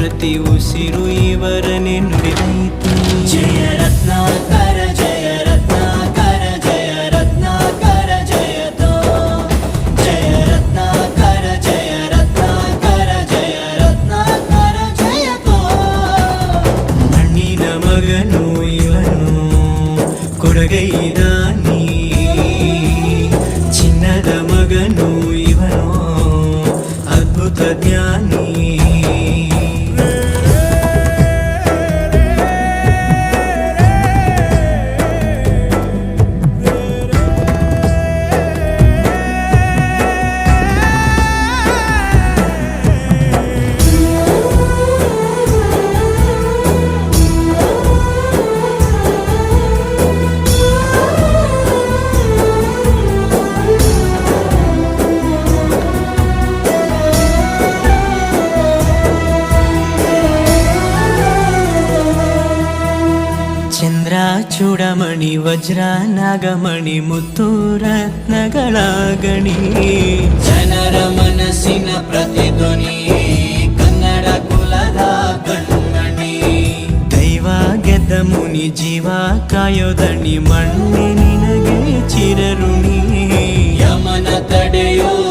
ಋಣವೈತೆ ಪ್ರತಿ ಉಸಿರು ಇವರನೆ ನುಡಿದೈತೆ ಜಯ ರತ್ನಾಕರ ಜಯ ರತ್ನಾಕರ ಜಯ ರತ್ನಾಕರ ಜಯತೋ ಜಯ ರತ್ನಾಕರ ಜಯ ರತ್ನಾಕರ ಜಯ ರತ್ನಾಕರ ಜಯತೋ ಮಣ್ಣಿನ ಮಗನು ಇವನು ಕೊಡಗೈದಾನಿ ಚಿನ್ನದ ಮಗನು ಇವನು ಅದ್ಭುತ ಜ್ಞಾನಿ ವಜ್ರ ನಾಗಮಣಿ ಮುತ್ತು ರತ್ನಗಳ ಗಣಿ ಜನರ ಮನಸ್ಸಿನ ಪ್ರತಿಧ್ವನಿ ಕನ್ನಡ ಕುಲದ ಕಣ್ಣಣಿ. ದೈವ ಗೆದ್ದ ಮುನಿ ಜೀವ ಕಾಯೋದಣಿ, ಮಣ್ಣೆ ನಿನಗೆ ಚಿರಋಣಿ. ಯಮನ ತಡೆಯೋ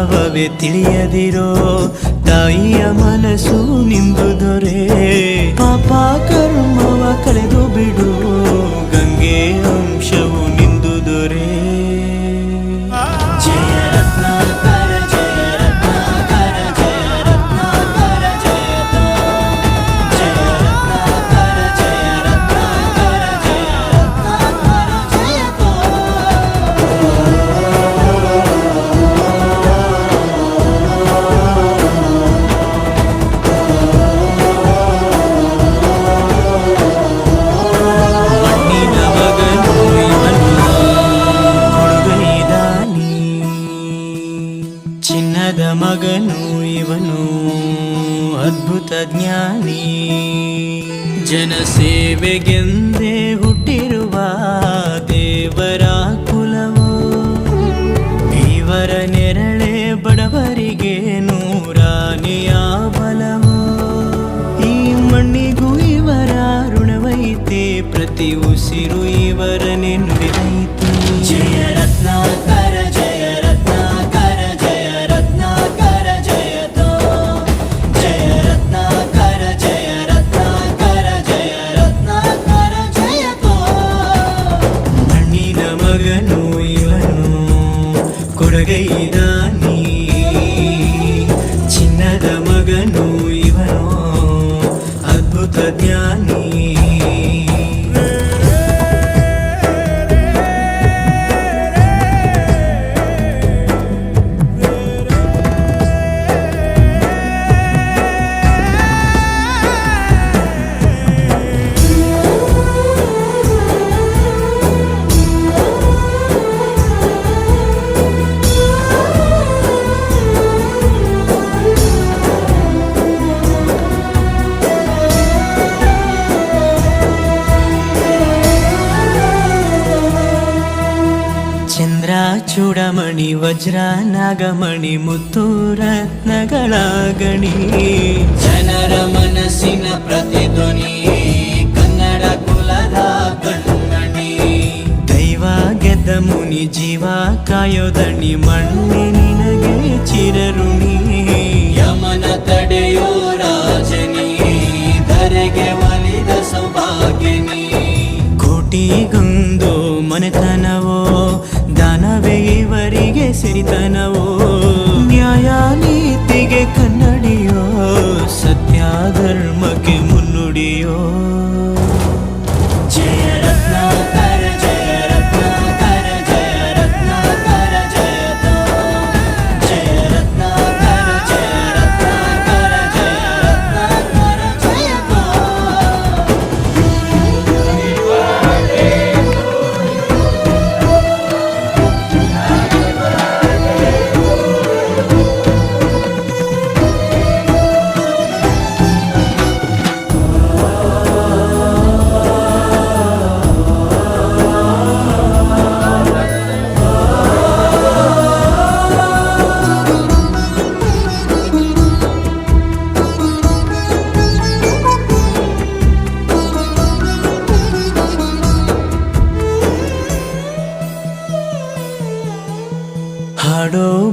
ಭಾವವೇ ತಿಳಿಯದಿರೋ ತಾಯಿಯ ಮನಸ್ಸು ನಿಂದು ದೊರೆ. ಪಾಪ ಕರ್ಮವ ಕಳೆದು ಬಿಡು ಗಂಗೆ ಅಂಶವು ಜನಸೇವೆಗೆಂದೇ ಹುಟ್ಟಿರುವ ದೇವರ ಕುಲವೋ ಇವರ ನೆರಳೆ ಬಡವರಿಗೆ ನೂರಾನೆಯ ಬಲವೋ ಈ ಮಣ್ಣಿಗೂ ಇವರ ಋಣವೈತೆ ಪ್ರತಿ ಉಸಿರು ಇವರನೆ ನುಡಿದೈತೆ ಜಯ ರತ್ನಾಕರ ಚೂಡಮಣಿ ವಜ್ರ ನಾಗಮಣಿ ಮುತ್ತು ರತ್ನಗಳ ಗಣಿ ಜನರ ಮನಸ್ಸಿನ ಪ್ರತಿಧ್ವನಿ ಕನ್ನಡ ಕುಲದ ಕಣ್ಣಣಿ. ದೈವ ಗೆದ್ದ ಮುನಿ ಜೀವ ಕಾಯೋದಣಿ ಮಣ್ಣಿ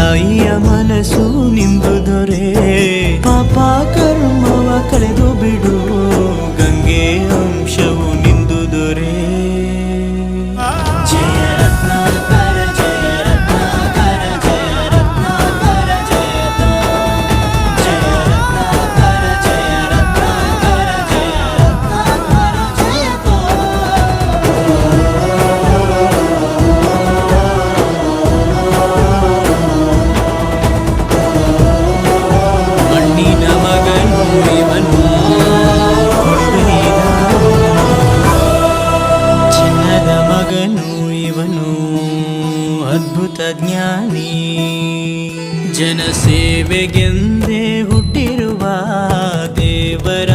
ತಾಯಿಯ ಮನಸ್ಸು ನಿಂದು ದೊರೆ. ಪಾಪ ಕರ್ಮವ ಕಳೆದು ಬಿಡು. ನೀ ಜನಸೇವೆಗೆಂದೇ ಹುಟ್ಟಿರುವ ದೇವರ